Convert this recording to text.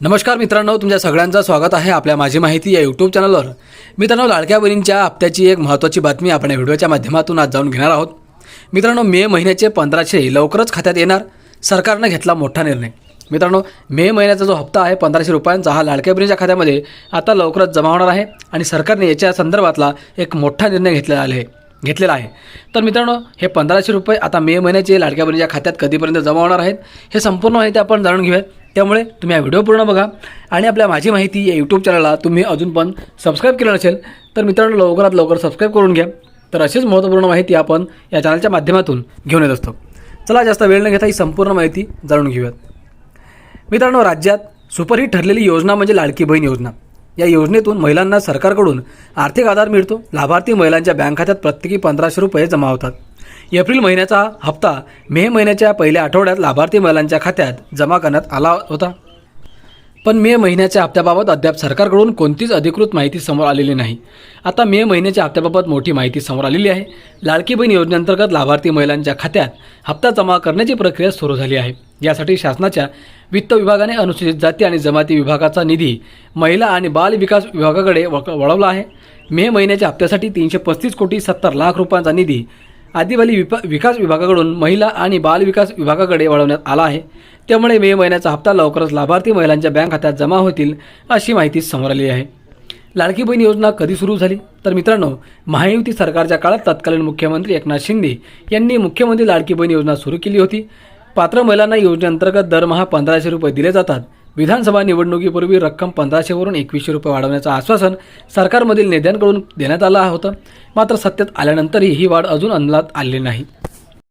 नमस्कार मित्रांनो तुमच्या सगळ्यांचं स्वागत आहे आपल्या माझी माहिती या यूट्यूब चॅनलवर मित्रांनो लाडक्या बहिणींच्या हप्त्याची एक महत्त्वाची बातमी आपण या व्हिडिओच्या माध्यमातून आज जाऊन घेणार आहोत. मित्रांनो मे महिन्याचे पंधराशे लवकरच खात्यात येणार. सरकारनं घेतला मोठा निर्णय. मित्रांनो मे महिन्याचा जो हप्ता आहे पंधराशे रुपयांचा हा लाडक्या बहिणीच्या खात्यामध्ये आता लवकरच जमा होणार आहे आणि सरकारने याच्या संदर्भातला एक मोठा निर्णय घेतलेला आहे घेतलेला आहे. तर मित्रांनो हे पंधराशे रुपये आता मे महिन्याचे लाडक्या बहिणीच्या खात्यात कधीपर्यंत जमा होणार आहेत हे संपूर्ण माहिती आपण जाणून घेऊया त्यामुळे तुम्ही हा व्हिडिओ पूर्ण बघा. आणि आपल्या माझी माहिती या यूट्यूब चॅनलला तुम्ही अजून पण सबस्क्राईब केलं नसेल तर मित्रांनो लवकरात लवकर सबस्क्राईब करून घ्या. तर अशीच महत्त्वपूर्ण माहिती आपण या चॅनलच्या माध्यमातून घेऊन येत असतो. चला जास्त वेळ न घेता ही संपूर्ण माहिती जाणून घेऊयात. मित्रांनो राज्यात सुपरहिट ठरलेली योजना म्हणजे लाडकी बहीण योजना. या योजनेतून महिलांना सरकारकडून आर्थिक आधार मिळतो. लाभार्थी महिलांच्या बँक खात्यात प्रत्येकी पंधराशे रुपये जमा होतात. एप्रिल महिन्याचा हप्ता मे महिन्याच्या पहिल्या आठवड्यात लाभार्थी महिलांच्या खात्यात जमा करण्यात आला होता. पण मे महिन्याच्या हप्त्याबाबत अद्याप सरकारकडून कोणतीच अधिकृत माहिती समोर आलेली नाही. आता मे महिन्याच्या हप्त्याबाबत मोठी माहिती समोर आलेली आहे. लाडकी बहीण योजनेअंतर्गत लाभार्थी महिलांच्या खात्यात हप्ता जमा करण्याची प्रक्रिया सुरू झाली आहे. यासाठी शासनाच्या वित्त विभागाने अनुसूचित जाती आणि जमाती विभागाचा निधी महिला आणि बाल विकास विभागाकडे वळ- वळवला आहे. मे महिन्याच्या हप्त्यासाठी तीनशे पस्तीस कोटी सत्तर लाख रुपयांचा निधी आदिवाली विपा विकास विभागाकडून महिला आणि बाल विकास विभागाकडे वळवण्यात आला आहे. त्यामुळे मे महिन्याचा हप्ता लवकरच लाभार्थी महिलांच्या बँक खात्यात जमा होतील अशी माहिती समोर आली आहे. लाडकी बहीण योजना कधी सुरू झाली? तर मित्रांनो महायुती सरकारच्या काळात तत्कालीन मुख्यमंत्री एकनाथ शिंदे यांनी मुख्यमंत्री लाडकी बहीण योजना सुरू केली होती. पात्र महिलांना योजनेअंतर्गत दरमहा पंधराशे रुपये दिले जातात. विधानसभा निवडणुकीपूर्वी रक्कम पंधराशेवरून एकवीसशे रुपये वाढवण्याचं आश्वासन सरकारमधील नेत्यांकडून देण्यात आलं होतं. मात्र सत्तेत आल्यानंतरही ही वाढ अजून अंमलात आलेली नाही.